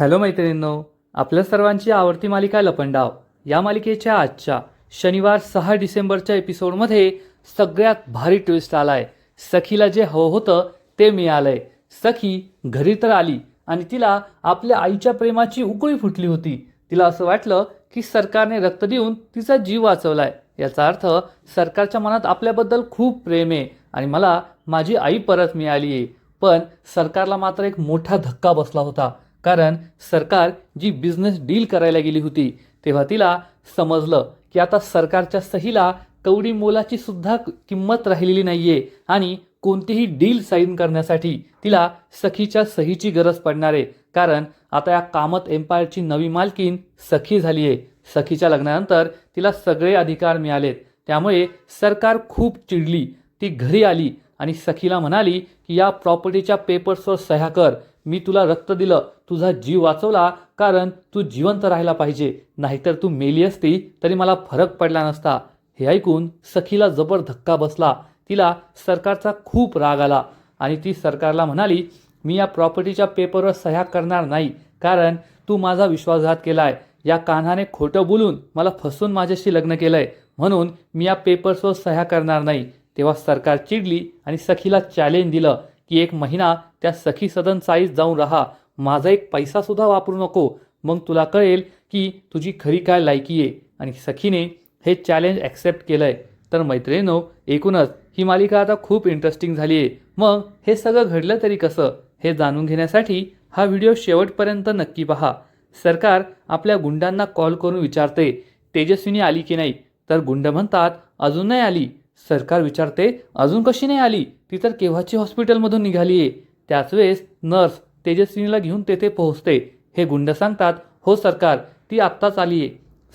Hello मैत्रिणींनो आपल्या सर्वांची आवडती मालिका लपंडाव. या मालिकेच्या आजच्या शनिवार सहा डिसेंबरच्या एपिसोडमध्ये सगळ्यात भारी ट्विस्ट आलाय. सखीला जे हवं होतं ते मिळालंय. सखी घरी तर आली आणि तिला आपल्या आईच्या प्रेमाची उकळी फुटली होती. तिला असं वाटलं की सरकारने रक्त देऊन तिचा जीव वाचवलाय. याचा अर्थ सरकारच्या मनात आपल्याबद्दल खूप प्रेम आहे आणि मला माझी आई परत मिळाली आहे पण सरकारला मात्र एक मोठा धक्का बसला होता. कारण सरकार जी बिझनेस डील करायला गेली होती तेव्हा तिला समजलं की आता सरकारच्या सहीला कवडी मोलाची सुद्धा किंमत राहिलेली नाहीये आणि कोणतीही डील साईन करण्यासाठी तिला सखीच्या सहीची गरज पडणार आहे. कारण आता या कामत एम्पायरची नवी मालकीन सखी झाली आहे सखीच्या लग्नानंतर तिला सगळे अधिकार मिळालेत. त्यामुळे सरकार खूप चिडली. ती घरी आली आणि सखीला म्हणाली की या प्रॉपर्टीच्या पेपर्सवर सह्या कर. मी तुला रक्त दिलं तुझा जीव वाचवला कारण तू जिवंत राहायला पाहिजे. नाहीतर तू मेली असती तरी मला फरक पडला नसता. हे ऐकून सखीला जबर धक्का बसला. तिला सरकारचा खूप राग आला आणि ती सरकारला म्हणाली मी या प्रॉपर्टीच्या पेपरवर सह्या करणार नाही कारण तू माझा विश्वासघात केलाय. या कान्हाने खोटं बोलून मला फसून माझ्याशी लग्न केलंय. म्हणून मी या पेपर्सवर सह्या करणार नाही. तेव्हा सरकार चिडली आणि सखीला चॅलेंज दिलं की एक महिना त्या सखी सदन चाळीस जाऊन राहा. माझा एक पैसासुद्धा वापरू नको. मग तुला कळेल की तुझी खरी काय लायकी आहे. आणि सखीने हे चॅलेंज ॲक्सेप्ट केलं आहे तर मैत्रिणीनो एकूणच ही मालिका आता खूप इंटरेस्टिंग झाली आहे. मग हे सगळं घडलं तरी कसं? हे जाणून घेण्यासाठी हा व्हिडिओ शेवटपर्यंत नक्की पहा. सरकार आपल्या गुंडांना कॉल करून विचारते तेजस्विनी आली की नाही? तर गुंड म्हणतात अजून नाही आली. सरकार विचारते अजून कशी नाही आली? ती तर केव्हाची हॉस्पिटलमधून निघाली आहे? त्याच वेळेस नर्स तेजस्विनीला घेऊन तेथे पोहोचते. हे गुंड सांगतात हो सरकार ती आत्ताच आली आहे.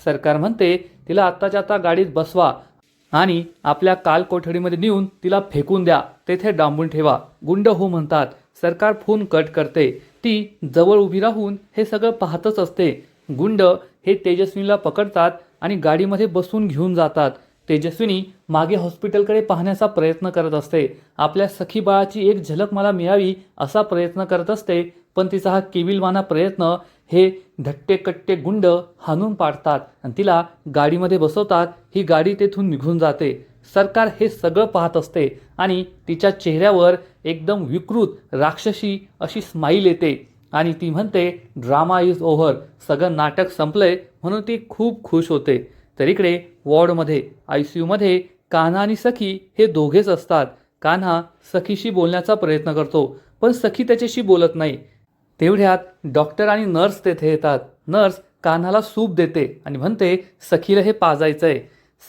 सरकार म्हणते तिला आत्ताच्या आता गाडीत बसवा आणि आपल्या काल कोठडीमध्ये नेऊन तिला फेकून द्या. तेथे डांबून ठेवा. गुंड हो म्हणतात सरकार फोन कट करते. ती जवळ उभी राहून हे सगळं पाहतच असते. गुंड हे तेजस्विनीला पकडतात आणि गाडीमध्ये बसून घेऊन जातात. तेजस्विनी मागे हॉस्पिटलकडे पाहण्याचा प्रयत्न करत असते. आपल्या सखी बाळाची एक झलक मला मिळावी असा प्रयत्न करत असते पण तिचा हा केविलवाना प्रयत्न हे धट्टे कट्टे गुंड हाणून पाडतात आणि तिला गाडीमध्ये बसवतात. ही गाडी तेथून निघून जाते. सरकार हे सगळं पाहत असते आणि तिच्या चेहऱ्यावर एकदम विकृत राक्षसी अशी स्माईल येते आणि ती म्हणते ड्रामा इज ओव्हर सगळं नाटक संपलंय. म्हणून ती खूप खुश होते. तर इकडे वॉर्डमध्ये आय सी यूमध्ये कान्हा आणि सखी हे दोघेच असतात. कान्हा सखीशी बोलण्याचा प्रयत्न करतो पण सखी त्याच्याशी बोलत नाही. तेवढ्यात डॉक्टर आणि नर्स तेथे येतात. नर्स कान्हाला सूप देते आणि म्हणते सखीला हे पाजायचं आहे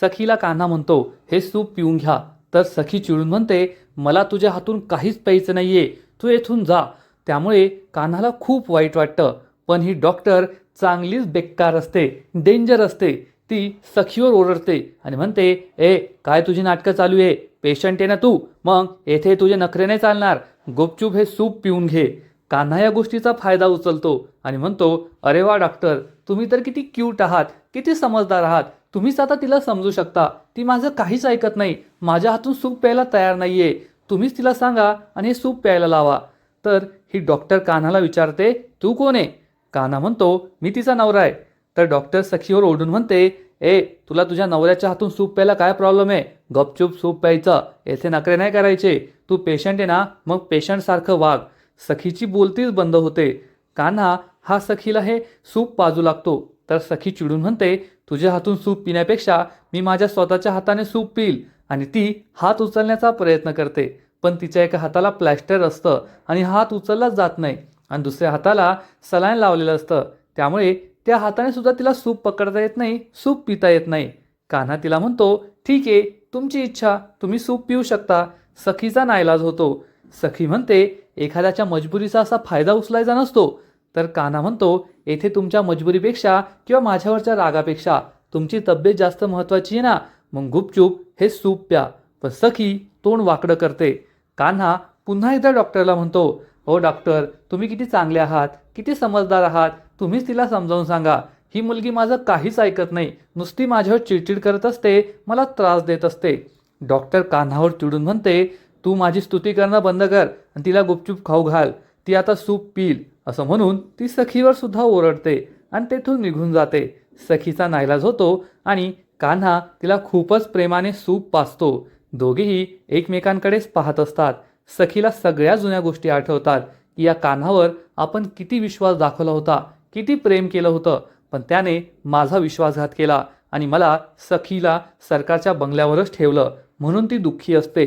सखीला कान्हा म्हणतो हे सूप पिऊन घ्या. तर सखी चिडून म्हणते मला तुझ्या हातून काहीच प्यायचं नाहीये. तू येथून जा. त्यामुळे कान्हाला खूप वाईट वाटतं. पण ही डॉक्टर चांगलीच बेकार असते डेंजर असते. ती सखीवर ओरडते आणि म्हणते ए काय तुझी नाटकं चालू आहे? पेशंट आहे ना तू? मग येथे तुझे नखरे नाही चालणार. गुपचूप हे सूप पिऊन घे. कान्हा या गोष्टीचा फायदा उचलतो आणि म्हणतो अरे वा डॉक्टर तुम्ही तर किती क्यूट आहात किती समजदार आहात. तुम्हीच आता तिला समजू शकता. ती माझं काहीच ऐकत नाही. माझ्या हातून सूप प्यायला तयार नाहीये. तुम्हीच तिला सांगा आणि हे सूप प्यायला लावा. तर ही डॉक्टर कान्हाला विचारते तू कोण आहे? कान्हा म्हणतो मी तिचा नवरा आहे. तर डॉक्टर सखीवर ओढून म्हणते ए तुला तुझ्या नवऱ्याच्या हातून सूप प्यायला काय प्रॉब्लेम आहे? गपचूप सूप प्यायचं. येथे नखरे नाही करायचे. तू पेशंट आहे ना मग पेशंटसारखं वाघ सखीची बोलतीच बंद होते. कान्हा हा सखीला हे सूप पाजू लागतो. तर सखी चिडून म्हणते तुझ्या हातून सूप पिण्यापेक्षा मी माझ्या स्वतःच्या हाताने सूप पिईल. आणि ती हात उचलण्याचा प्रयत्न करते. पण तिच्या एका हाताला प्लॅस्टर असतं आणि हात उचललाच जात नाही. आणि दुसऱ्या हाताला सलाईन लावलेलं असतं. त्यामुळे त्या हाताने सुद्धा तिला सूप पकडता येत नाही सूप पिता येत नाही. कान्हा तिला म्हणतो ठीक आहे तुमची इच्छा तुम्ही सूप पिऊ शकता. सखीचा नाईलाज होतो. सखी म्हणते एखाद्याच्या मजबुरीचा असा फायदा उचलायचा नसतो. तर कान्हा म्हणतो येथे तुमच्या मजबुरीपेक्षा किंवा माझ्यावरच्या रागापेक्षा तुमची तब्येत जास्त महत्त्वाची आहे ना मग गुपचूप हे सूप प्या. पण सखी तोंड वाकडं करते. कान्हा पुन्हा एकदा डॉक्टरला म्हणतो हो डॉक्टर तुम्ही किती चांगले आहात किती समजदार आहात तुम्हीच तिला समजावून सांगा. ही मुलगी माझं काहीच ऐकत नाही. नुसती माझ्यावर चिडचिड करत असते मला त्रास देत असते. डॉक्टर कान्हावर चिडून म्हणते तू माझी स्तुती करणं बंद कर आणि तिला गुपचूप खाऊ घाल. ती आता सूप पिईल. असं म्हणून ती सखीवर सुद्धा ओरडते आणि तेथून निघून जाते. सखीचा नाईलाज होतो आणि कान्हा तिला खूपच प्रेमाने सूप पाचतो दोघेही एकमेकांकडेच पाहत असतात. सखीला सगळ्या जुन्या गोष्टी आठवतात. की या कान्हावर आपण किती विश्वास दाखवला होता. किती प्रेम केलं होतं पण त्याने माझा विश्वासघात केला आणि मला सखीला सरकारच्या बंगल्यावरच ठेवलं. म्हणून ती दुःखी असते.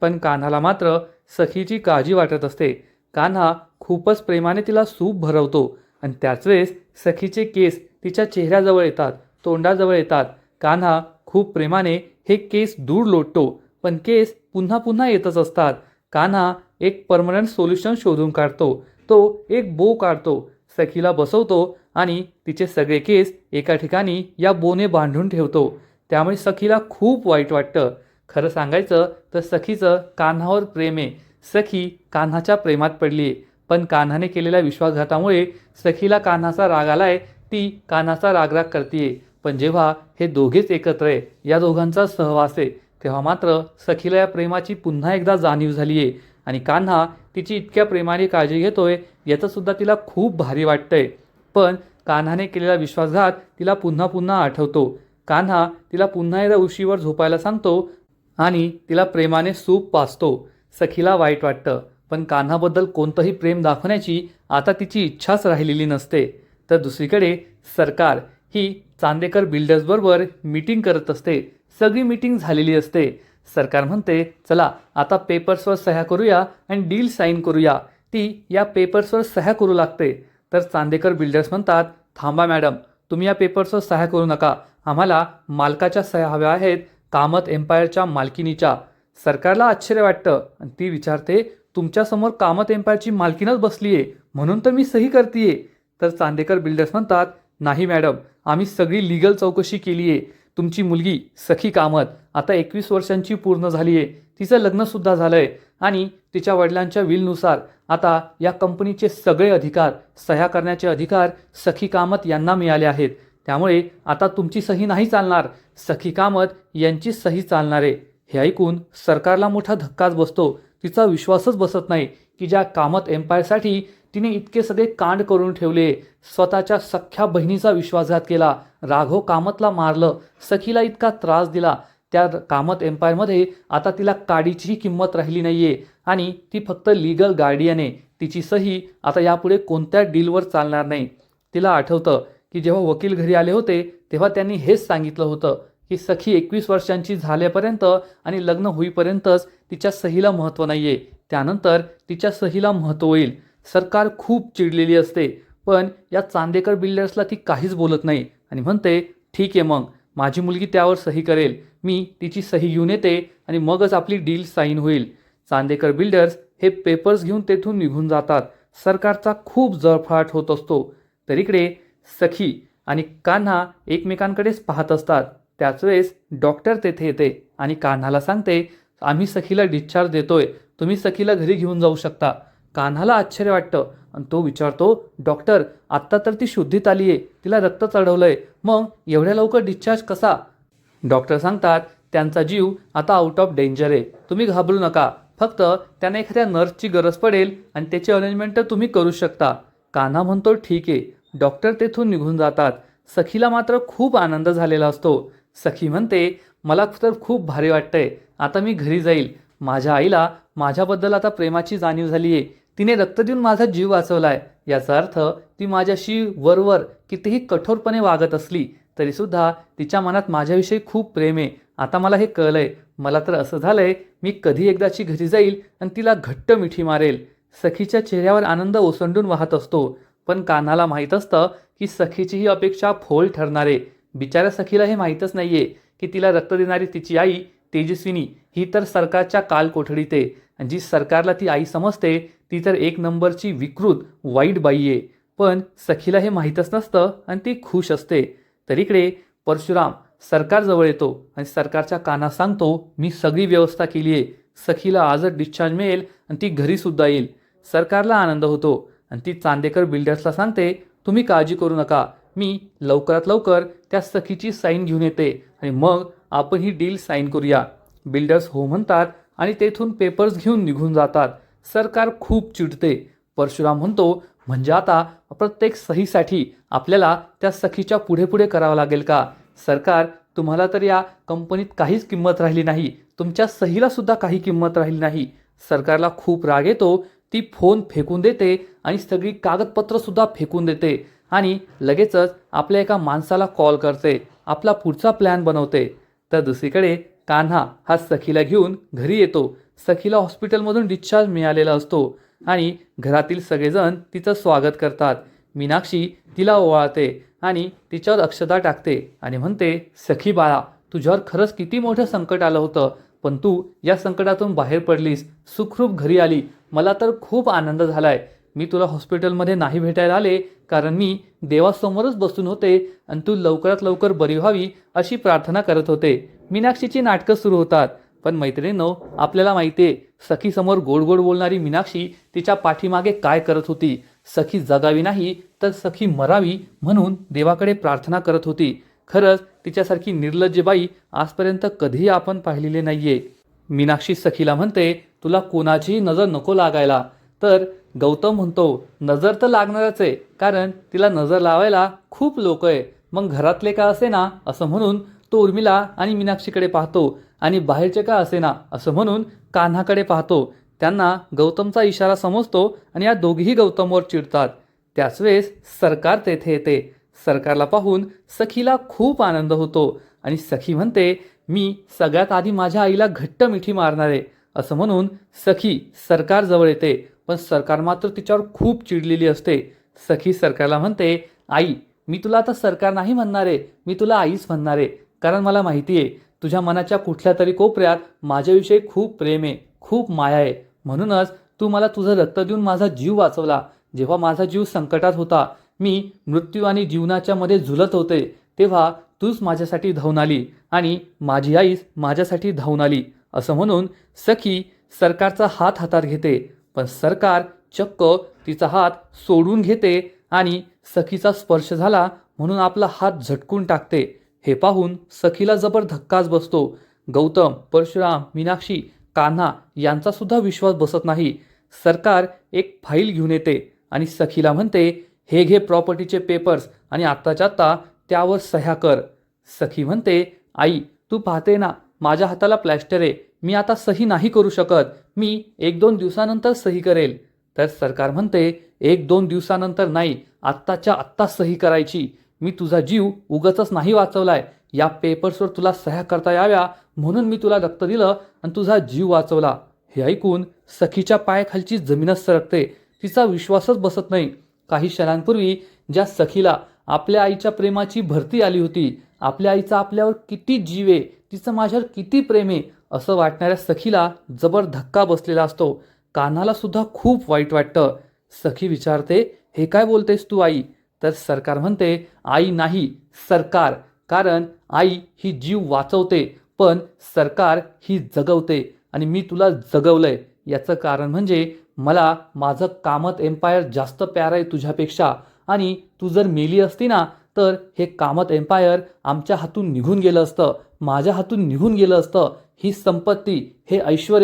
पण कान्हाला मात्र सखीची काळजी वाटत असते. कान्हा खूपच प्रेमाने तिला सूप भरवतो आणि त्याच वेळेस सखीचे केस तिच्या चेहऱ्याजवळ येतात तोंडाजवळ येतात. कान्हा खूप प्रेमाने हे केस दूर लोटतो पण केस पुन्हा पुन्हा येतच असतात. कान्हा एक परमनंट सोल्युशन शोधून काढतो. तो एक बो काढतो. सखीला बसवतो आणि तिचे सगळे केस एका ठिकाणी या बोने बांधून ठेवतो. त्यामुळे सखीला खूप वाईट वाटतं. खरं सांगायचं तर सखीचं कान्हावर प्रेम आहे. सखी कान्हाच्या प्रेमात पडली आहे. पण कान्हाने केलेल्या विश्वासघातामुळे सखीला कान्हाचा राग आलाय ती कान्हाचा रागराग करते पण जेव्हा हे दोघेच एकत्र आहे या दोघांचा सहवास आहे तेव्हा मात्र सखीला या प्रेमाची पुन्हा एकदा जाणीव झाली आहे आणि कान्हा तिची इतक्या प्रेमाने काळजी घेतोय याचंसुद्धा तिला खूप भारी वाटतंय. पण कान्हाने केलेला विश्वासघात तिला पुन्हा पुन्हा आठवतो. कान्हा तिला पुन्हा एकदा उशीवर झोपायला सांगतो आणि तिला प्रेमाने सूप पाचतो सखीला वाईट वाटतं पण कान्हाबद्दल कोणतंही प्रेम दाखवण्याची आता तिची इच्छाच राहिलेली नसते. तर दुसरीकडे सरकार ही चांदेकर बिल्डर्सबरोबर मीटिंग करत असते. सगळी मीटिंग झालेली असते. सरकार म्हणते चला आता पेपर्सवर सह्या करूया आणि डील साईन करूया. ती या पेपर्सवर सह्या करू लागते. तर चांदेकर बिल्डर्स म्हणतात थांबा मॅडम तुम्ही या पेपर्सवर सह्या करू नका. आम्हाला मालकाच्या सह्या हव्या आहेत कामत एम्पायरच्या मालकिनीच्या. सरकारला आश्चर्य वाटतं आणि ती विचारते तुमच्यासमोर कामत एम्पायरची मालकीनच बसली आहे म्हणून तर मी सही करतीये. तर चांदेकर बिल्डर्स म्हणतात नाही मॅडम आम्ही सगळी लिगल चौकशी केली आहे तुमची मुलगी सखी कामत आता एकवीस वर्षांची पूर्ण झाली आहे तिचं लग्नसुद्धा झालं आहे आणि तिच्या वडिलांच्या विलनुसार आता या कंपनीचे सगळे अधिकार सह्या करण्याचे अधिकार सखी कामत यांना मिळाले आहेत. त्यामुळे आता तुमची सही नाही चालणार. सखी कामत यांची सही चालणार. आहे हे ऐकून सरकारला मोठा धक्काच बसतो. तिचा विश्वासच बसत नाही की ज्या कामत एम्पायरसाठी तिने इतके सगळे कांड करून ठेवले. स्वतःच्या सख्ख्या बहिणीचा विश्वासघात केला. राघव कामतला मारलं. सखीला इतका त्रास दिला. त्या कामत एम्पायरमध्ये आता तिला काडीचीही किंमत राहिली नाही आहे आणि ती फक्त लिगल गार्डियन आहे. तिची सही आता यापुढे कोणत्या डीलवर चालणार नाही. तिला आठवतं की जेव्हा वकील घरी आले होते तेव्हा त्यांनी हेच सांगितलं होतं की सखी एकवीस वर्षांची झाल्यापर्यंत आणि लग्न होईपर्यंतच तिच्या सहीला महत्त्व नाही आहे त्यानंतर तिच्या सहीला महत्त्व होईल. सरकार खूप चिडलेली असते. पण या चांदेकर बिल्डर्सला ती काहीच बोलत नाही आणि म्हणते ठीक आहे मग माझी मुलगी त्यावर सही करेल. मी तिची सही घेऊन येते आणि मगच आपली डील साईन होईल. चांदेकर बिल्डर्स हे पेपर्स घेऊन तेथून निघून जातात. सरकारचा खूप जळफळाट होत असतो. तर इकडे सखी आणि कान्हा एकमेकांकडेच पाहत असतात. त्याच वेळेस डॉक्टर तेथे येते आणि कान्हाला सांगते आम्ही सखीला डिस्चार्ज देतोय. तुम्ही सखीला घरी घेऊन जाऊ शकता. कान्हाला आश्चर्य वाटतं. आणि तो विचारतो डॉक्टर आत्ता तर ती शुद्धीत आली आहे. तिला रक्त चढवलं आहे मग एवढ्या लवकर डिस्चार्ज कसा? डॉक्टर सांगतात त्यांचा जीव आता आउट ऑफ डेंजर आहे. तुम्ही घाबरू नका. फक्त त्यांना एखाद्या नर्सची गरज पडेल आणि त्याची अरेंजमेंट तर तुम्ही करू शकता. कान्हा म्हणतो ठीक आहे. डॉक्टर तेथून निघून जातात. सखीला मात्र खूप आनंद झालेला असतो. सखी म्हणते मला तर खूप भारी वाटतंय. आता मी घरी जाईल. माझ्या आईला माझ्याबद्दल आता प्रेमाची जाणीव झाली आहे तिने रक्त देऊन माझा जीव वाचवलाय. याचा अर्थ ती माझ्याशी वरवर कितीही कठोरपणे वागत असली तरीसुद्धा तिच्या मनात माझ्याविषयी खूप प्रेम आहे. आता मला हे कळलंय. मला तर असं झालंय मी कधी एकदाची घरी जाईल आणि तिला घट्ट मिठी मारेल. सखीच्या चेहऱ्यावर आनंद ओसंडून वाहत असतो. पण कानाला माहीत असतं की सखीची ही अपेक्षा फोल ठरणारे बिचाऱ्या सखीला हे माहीतच नाहीये की तिला रक्त देणारी तिची आई तेजस्विनी ही तर सरकारच्या कालकोठडीत आहे. जी सरकारला ती आई समजते ती तर एक नंबरची विकृत वाईट बाई आहे. पण सखीला हे माहीतच नसतं आणि ती खुश असते. तर इकडे परशुराम सरकारजवळ येतो आणि सरकारच्या कानात सांगतो मी सगळी व्यवस्था केली आहे. सखीला आजच डिस्चार्ज मिळेल आणि ती घरीसुद्धा येईल. सरकारला आनंद होतो आणि ती चांदेकर बिल्डर्सला सांगते तुम्ही काळजी करू नका. मी लवकरात लवकर त्या सखीची साईन घेऊन येते आणि मग आपण ही डील साईन करूया. बिल्डर्स हो म्हणतात आणि तेथून पेपर्स घेऊन निघून जातात. सरकार खूप चिडते. परशुराम म्हणतो म्हणजे आता प्रत्येक सहीसाठी आपल्याला त्या सखीच्या पुढे पुढे करावं लागेल का? सरकार तुम्हाला तर या कंपनीत काहीच किंमत राहिली नाही. तुमच्या सहीला सुद्धा काही किंमत राहिली नाही. सरकारला खूप राग येतो. ती फोन फेकून देते आणि सगळी कागदपत्र सुद्धा फेकून देते. आणि लगेचच आपल्या एका माणसाला कॉल करते. आपला पुढचा प्लॅन बनवते. तर दुसरीकडे कान्हा हा सखीला घेऊन घरी येतो. सखीला हॉस्पिटलमधून डिस्चार्ज मिळालेला असतो आणि घरातील सगळेजण तिचं स्वागत करतात. मीनाक्षी तिला ओवाळते आणि तिच्यावर अक्षता टाकते आणि म्हणते सखी बाळा तुझ्यावर खरंच किती मोठं संकट आलं होतं पण तू या संकटातून बाहेर पडलीस. सुखरूप घरी आली. मला तर खूप आनंद झालाय. मी तुला हॉस्पिटलमध्ये नाही भेटायला आले कारण मी देवासमोरच बसून होते आणि तू लवकरात लवकर बरी व्हावी अशी प्रार्थना करत होते. मीनाक्षीची नाटकं सुरू होतात. पण मैत्रिणींनो आपल्याला माहिती आहे सखीसमोर गोड गोड बोलणारी मीनाक्षी तिच्या पाठीमागे काय करत होती? सखी जगावी नाही तर सखी मरावी म्हणून देवाकडे प्रार्थना करत होती. खरंच तिच्यासारखी निर्लज्ज बाई आजपर्यंत कधीही आपण पाहिलेली नाहीये. मीनाक्षी सखीला म्हणते तुला कोणाचीही नजर नको लागायला. तर गौतम म्हणतो नजर तर लागणारच आहे कारण तिला नजर लावायला खूप लोक आहे. मग घरातले का असे ना असं म्हणून तो उर्मिला आणि मीनाक्षीकडे पाहतो आणि बाहेरचे का असे ना असं म्हणून कान्हाकडे पाहतो. त्यांना गौतमचा इशारा समजतो आणि या दोघीही गौतमवर चिडतात. त्याच वेळेस सरकार तेथे येते. सरकारला पाहून सखीला खूप आनंद होतो आणि सखी म्हणते मी सगळ्यात आधी माझ्या आईला घट्ट मिठी मारणार. आहे असं म्हणून सखी सरकारजवळ येते पण सरकार मात्र तिच्यावर खूप चिडलेली असते. सखी सरकारला म्हणते आई मी तुला आता सरकार नाही म्हणणार आहे मी तुला आईच म्हणणार. आहे कारण मला माहिती आहे तुझ्या मनाच्या कुठल्या तरी कोपऱ्यात माझ्याविषयी खूप प्रेम आहे खूप माया आहे. म्हणूनच तू मला तुझं रक्त देऊन माझा जीव वाचवला. जेव्हा माझा जीव संकटात होता मी मृत्यू आणि जीवनाच्या मध्ये झुलत होते तेव्हा तूच माझ्यासाठी धावून आली आणि माझी आईच माझ्यासाठी धावून आली. असं म्हणून सखी सरकारचा हात हातात घेते पण सरकार चक्क तिचा हात सोडून घेते आणि सखीचा स्पर्श झाला म्हणून आपला हात झटकून टाकते. हे पाहून सखीला जबर धक्काच बसतो. गौतम परशुराम मीनाक्षी कान्हा यांचासुद्धा विश्वास बसत नाही. सरकार एक फाईल घेऊन येते आणि सखीला म्हणते हे घे प्रॉपर्टीचे पेपर्स आणि आत्ताच्या आत्ता त्यावर सह्या कर. सखी म्हणते आई तू पाहते ना माझ्या हाताला प्लॅस्टर आहे. मी आता सही नाही करू शकत. मी एक दोन दिवसानंतर सही करेल. तर सरकार म्हणते एक दोन दिवसानंतर नाही आत्ताच्या आत्ता सही करायची. मी तुझा जीव उगचच नाही वाचवलाय. या पेपर्सवर तुला सह्या करता याव्या म्हणून मी तुला रक्त दिलं आणि तुझा जीव वाचवला. हे ऐकून सखीच्या पायाखालची जमीनच सरकते. तिचा विश्वासच बसत नाही. काही क्षणांपूर्वी ज्या सखीला आपल्या आईच्या प्रेमाची भरती आली होती आपल्या आईचा आपल्यावर किती जीव आहे तिचं माझ्यावर किती प्रेम आहे असं वाटणाऱ्या सखीला जबर धक्का बसलेला असतो. कानाला सुद्धा खूप वाईट वाटतं. सखी विचारते हे काय बोलतेस तू आई? तर सरकार म्हणते आई नाही सरकार. कारण आई ही जीव वाचवते पण सरकार ही जगवते. आणि मी तुला जगवलंय. याचं कारण म्हणजे मला माझं कामत एम्पायर जास्त प्यार आहे तुझ्यापेक्षा. आणि तू जर मेली असती ना तर हे कामत एम्पायर आमच्या हातून निघून गेलं असतं. माझ्या हातून निघून गेलं असतं. ही संपत्ती हे ऐश्वर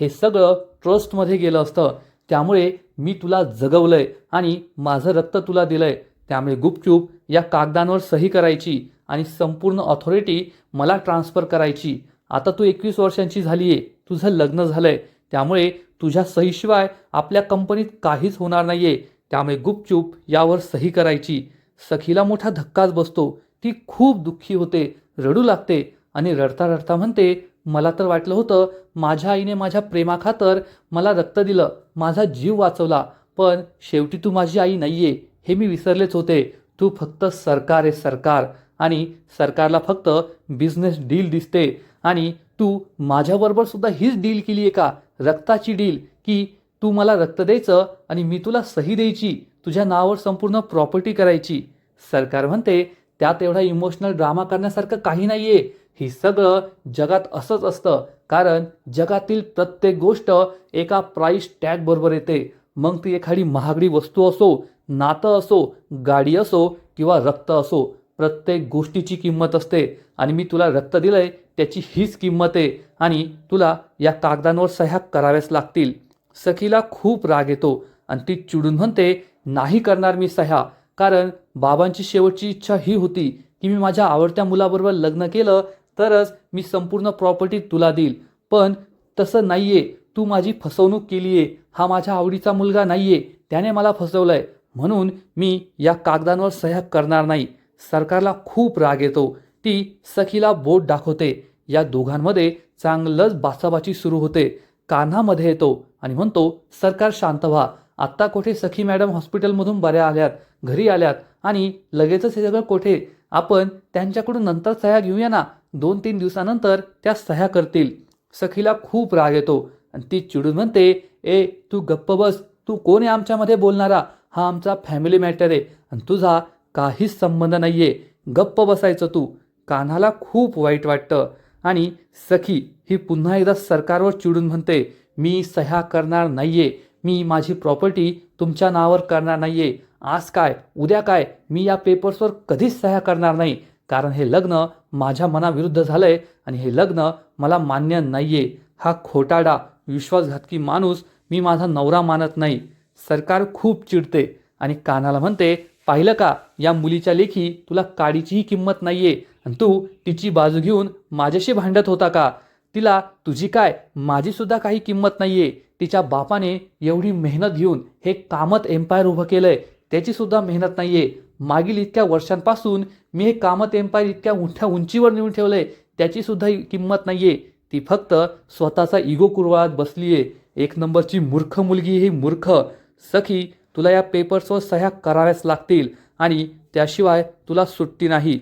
हे सगळं ट्रस्टमध्ये गेलं असतं. त्यामुळे मी तुला जगवलंय आणि माझं रक्त तुला दिलंय. त्यामुळे गुपचूप या कागदांवर सही करायची आणि संपूर्ण ऑथॉरिटी मला ट्रान्सफर करायची. आता तू एकवीस वर्षांची झाली आहे तुझं लग्न झालंय त्यामुळे तुझ्या सहीशिवाय आपल्या कंपनीत काहीच होणार नाहीये. त्यामुळे गुपचूप यावर सही करायची. सखीला मोठा धक्काच बसतो. ती खूप दुःखी होते रडू लागते आणि रडता रडता म्हणते मला तर वाटलं होतं माझ्या आईने माझ्या प्रेमाखातर मला रक्त दिलं माझा जीव वाचवला पण शेवटी तू माझी आई नाहीये. हे मी विसरलेच होते. तू फक्त सरकार आहे सरकार आणि सरकारला फक्त बिझनेस डील दिसते. आणि तू माझ्याबरोबर सुद्धा हीच डील केली आहे का? रक्ताची डील की तू मला रक्त द्यायचं आणि मी तुला सही द्यायची. तुझ्या नावावर संपूर्ण प्रॉपर्टी करायची. सरकार म्हणते त्यात एवढा इमोशनल ड्रामा करण्यासारखं काही नाही आहे ही सगळं जगात असंच असतं. कारण जगातील प्रत्येक गोष्ट एका प्राईस टॅग बरोबर येते. मग ती एखादी महागडी वस्तू असो नातं असो गाडी असो किंवा रक्त असो प्रत्येक गोष्टीची किंमत असते. आणि मी तुला रक्त दिलं आहे त्याची हीच किंमत आहे. आणि तुला या कागदांवर सह्या कराव्याच लागतील. सखीला खूप राग येतो आणि ती चिडून म्हणते नाही करणार मी सह्या. कारण बाबांची शेवटची इच्छा ही होती की मी माझ्या आवडत्या मुलाबरोबर लग्न केलं तरच मी संपूर्ण प्रॉपर्टी तुला देईल. पण तसं नाही आहे तू माझी फसवणूक केली आहे हा माझ्या आवडीचा मुलगा नाही आहे त्याने मला फसवलं आहे म्हणून मी या कागदांवर सह्या करणार नाही. सरकारला खूप राग येतो. ती सखीला बोट दाखवते. या दोघांमध्ये चांगलंच बाचाबाची सुरू होते. कान्हामध्ये येतो आणि म्हणतो सरकार शांत व्हा. आत्ता कोठे सखी मॅडम हॉस्पिटलमधून बऱ्या आल्यात घरी आल्यात आणि लगेचच हे सगळं कोठे? आपण त्यांच्याकडून नंतर सह्या घेऊया ना. दोन तीन दिवसानंतर त्या सह्या करतील. सखीला खूप राग येतो आणि ती चिडून म्हणते ए तू गप्प बस. तू कोण आहे आमच्यामध्ये बोलणारा? हा आमचा फॅमिली मॅटर आहे. आणि तुझा काहीच संबंध नाही आहे गप्प बसायचं तू. कान्हाला खूप वाईट वाटतं. आणि सखी ही पुन्हा एकदा सरकारवर चिडून म्हणते मी सह्या करणार नाही आहे मी माझी प्रॉपर्टी तुमच्या नावावर करणार नाही आहे आज काय? उद्या काय? मी या पेपर्सवर कधीच सह्या करणार नाही. कारण हे लग्न माझ्या मनाविरुद्ध झालं आहे आणि हे लग्न मला मान्य नाही आहे हा खोटाडा विश्वासघातकी माणूस मी माझा नवरा मानत नाही. सरकार खूप चिडते आणि कानाला म्हणते पाहिलं का या मुलीच्या लेखी तुला काडीचीही किंमत नाहीये आणि तू तिची बाजू घेऊन माझ्याशी भांडत होता का? तिला तुझी काय माझी सुद्धा काही किंमत नाहीये. तिच्या बापाने एवढी मेहनत घेऊन हे कामत एम्पायर उभं केलंय. त्याची सुद्धा मेहनत नाहीये. मागील इतक्या वर्षांपासून मी हे कामत एम्पायर इतक्या मोठ्या उंचीवर नेऊन ठेवलंय. त्याची सुद्धा किंमत नाहीये. ती फक्त स्वतःचा इगो कुरवाळत बसलीये. एक नंबरची मूर्ख मुलगी ही मूर्ख. सखी तुला या पेपर्सवर सह्या कराव्याच लागतील आणि त्याशिवाय तुला सुट्टी नाही.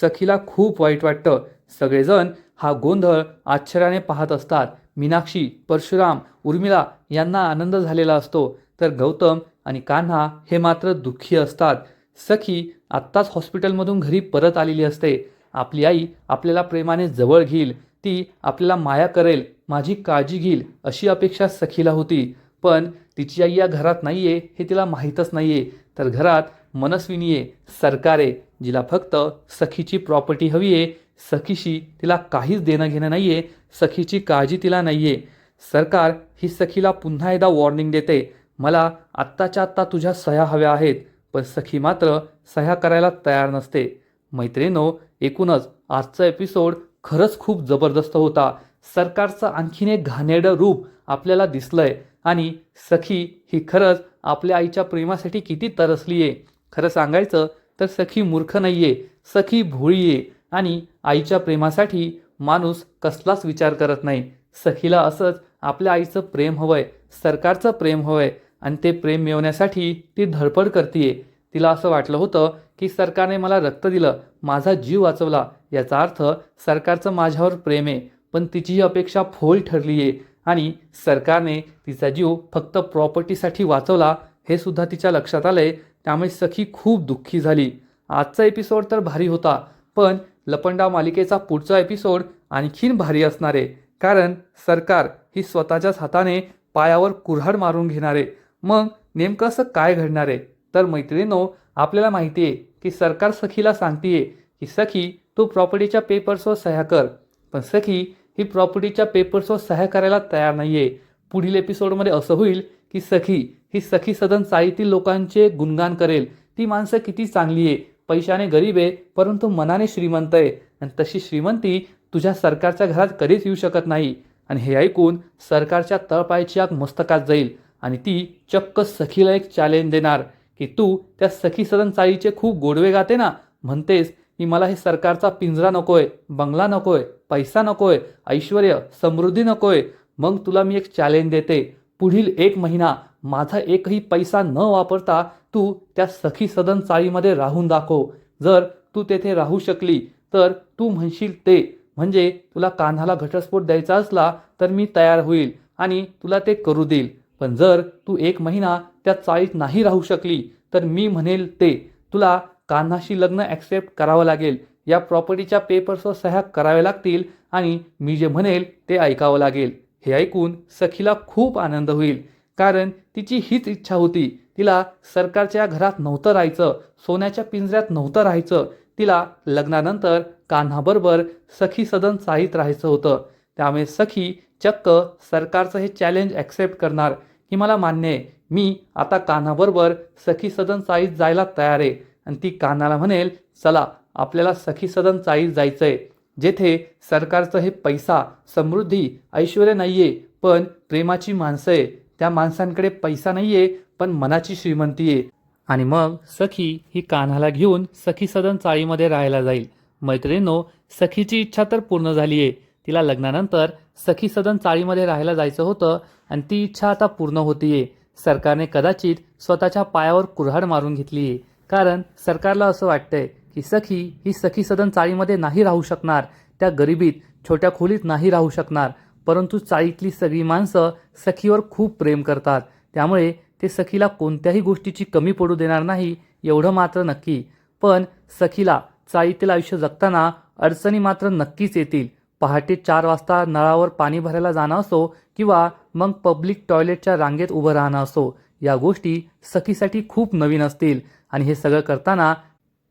सखीला खूप वाईट वाटतं. सगळेजण हा गोंधळ आश्चर्याने पाहत असतात. मीनाक्षी परशुराम उर्मिला यांना आनंद झालेला असतो. तर गौतम आणि कान्हा हे मात्र दुःखी असतात. सखी आत्ताच हॉस्पिटलमधून घरी परत आलेली असते. आपली आई आपल्याला प्रेमाने जवळ घेईल. ती आपल्याला माया करेल माझी काळजी घेईल अशी अपेक्षा सखीला होती. पण तिची आई या घरात नाही आहे हे तिला माहीतच नाही आहे तर घरात मनस्विनी आहे सरकार आहे जिला फक्त सखीची प्रॉपर्टी हवी आहे. सखीशी तिला काहीच देणं घेणं आहे सखीची काळजी तिला नाही आहे सरकार ही सखीला पुन्हा एकदा वॉर्निंग देते मला आत्ताच्या आत्ता तुझ्या सह्या हव्या आहेत. पण सखी मात्र सह्या करायला तयार नसते. मैत्रिणो एकूणच आजचा एपिसोड खरंच खूप जबरदस्त होता. सरकारचं आणखीन एक घाणेरडं रूप आपल्याला दिसलं आहे आणि सखी ही खरंच आपल्या आईच्या प्रेमासाठी किती तरसली आहे खरं सांगायचं तर सखी मूर्ख नाही आहे सखी भोळी आहे आणि आईच्या प्रेमासाठी माणूस कसलाच विचार करत नाही. सखीला असंच आपल्या आईचं प्रेम हवंय सरकारचं प्रेम हवंय आणि ते प्रेम मिळवण्यासाठी ती धडपड करते तिला असं वाटलं होतं की सरकारने मला रक्त दिलं माझा जीव वाचवला. याचा अर्थ सरकारचं माझ्यावर प्रेम आहे पण तिची ही अपेक्षा फोल ठरली आहे आणि सरकारने तिचा जीव फक्त प्रॉपर्टीसाठी वाचवला हे सुद्धा तिच्या लक्षात आले त्यामुळे सखी खूप दुःखी झाली. आजचा एपिसोड तर भारी होता पण लपंडाव मालिकेचा पुढचा एपिसोड आणखीन भारी असणार आहे कारण सरकार ही स्वतःच्याच हाताने पायावर कुऱ्हाड मारून घेणार. आहे मग नेमकं असं काय घडणार? आहे तर मैत्रिणीनो आपल्याला माहिती आहे की सरकार सखीला सांगतेय की सखी तू प्रॉपर्टीच्या पेपर्सवर सह्या कर. पण सखी ही प्रॉपर्टीच्या पेपर्सवर सह्या करायला तयार नाही आहे पुढील एपिसोडमध्ये असं होईल की सखी ही सखी सदन चाळीतील लोकांचे गुणगान करेल. ती माणसं किती चांगली आहे. पैशाने गरीब आहे परंतु मनाने श्रीमंत आहे. आणि तशी श्रीमंती तुझ्या सरकारच्या घरात कधीच येऊ शकत नाही. आणि हे ऐकून सरकारच्या तळपायची आग मस्तकात जाईल. आणि ती चक्क सखीला एक चॅलेंज देणार की तू त्या सखी सदन चाळीचे खूप गोडवे गाते ना. म्हणतेस की मला हे सरकारचा पिंजरा नकोय बंगला नकोय. पैसा नकोय ऐश्वर समृद्धी नकोय. मग तुला मी एक चॅलेंज देते. पुढील एक महिना माझा एकही पैसा न वापरता तू त्या सखी सदन चाळीमध्ये राहून दाखव. जर तू तेथे राहू शकली तर तू म्हणशील ते. म्हणजे तुला कान्हाला घटस्फोट द्यायचा असला तर मी तयार होईल आणि तुला ते करू देईल. पण जर तू एक महिना त्या चाळीत नाही राहू शकली तर मी म्हणेल ते. तुला कान्हाशी लग्न ॲक्सेप्ट करावं लागेल. या प्रॉपर्टीच्या पेपर्सवर सह्या कराव्या लागतील आणि मी जे म्हणेल ते ऐकावं लागेल. हे ऐकून सखीला खूप आनंद होईल. कारण तिची हीच इच्छा होती. तिला सरकारच्या घरात नव्हतं राहायचं. सोन्याच्या पिंजऱ्यात नव्हतं राहायचं. तिला लग्नानंतर कान्हाबरोबर सखी सदन चाळीत राहायचं होतं. त्यामुळे सखी चक्क सरकारचं हे चॅलेंज ॲक्सेप्ट करणार. की मला मान्य आहे मी आता कान्हाबरोबर सखी सदन चाळीत जायला तयार आहे. आणि ती कान्हाला म्हणेल चला आपल्याला सखी सदन चाळीत आहे जेथे सरकारचं हे पैसा समृद्धी ऐश्वर आहे पण प्रेमाची माणसं आहे. त्या माणसांकडे पैसा नाही आहे पण मनाची श्रीमंती आहे. आणि मग सखी ही कान्हाला घेऊन सखी सदन चाळीमध्ये राहायला जाईल. मैत्रिणींनो सखीची इच्छा तर पूर्ण झाली आहे तिला लग्नानंतर सखी सदन चाळीमध्ये राहायला जायचं होतं आणि ती इच्छा आता पूर्ण होतीये. सरकारने कदाचित स्वतःच्या पायावर कुऱ्हाड मारून घेतली आहे कारण सरकारला असं वाटतंय की सखी ही सखी सदन चाळीमध्ये नाही राहू शकणार त्या गरिबीत छोट्या खोलीत नाही राहू शकणार परंतु चाळीतली सगळी माणसं सखीवर खूप प्रेम करतात. त्यामुळे ते सखीला कोणत्याही गोष्टीची कमी पडू देणार नाही एवढं मात्र नक्की. पण सखीला चाळीतील आयुष्य जगताना अडचणी मात्र नक्कीच येतील. पहाटे चार वाजता नळावर पाणी भरायला जाणं असो किंवा मग पब्लिक टॉयलेटच्या रांगेत उभं राहणं असो या गोष्टी सखीसाठी खूप नवीन असतील. आणि हे सगळं करताना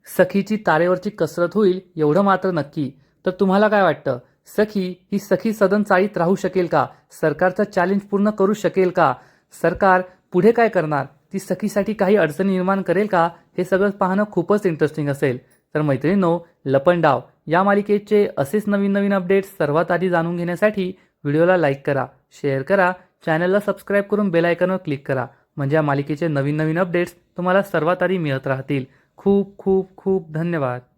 सखीची तारेवरची कसरत होईल एवढं मात्र नक्की. तर तुम्हाला काय वाटतं? सखी ही सखी सदन चाळीत राहू शकेल का? सरकारचं चॅलेंज पूर्ण करू शकेल का? सरकार पुढे काय करणार? ती सखीसाठी काही अडचणी निर्माण करेल का? हे सगळं पाहणं खूपच इंटरेस्टिंग असेल. तर मैत्रिणींनो लपंडाव या मालिकेचे असेच नवीन नवीन अपडेट्स सर्वात आधी जाणून घेण्यासाठी व्हिडिओला लाईक करा शेअर करा चॅनलला सबस्क्राईब करून बेल आयकॉनवर क्लिक करा. म्हणजे या मालिकेचे नवीन नवीन अपडेट्स तुम्हाला सर्वात आधी मिळत राहतील. खूप खूप खूप धन्यवाद.